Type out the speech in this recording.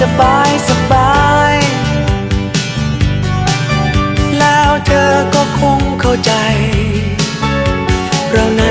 สบายสบาย แล้วเธอก็คงเข้าใจ เรานะ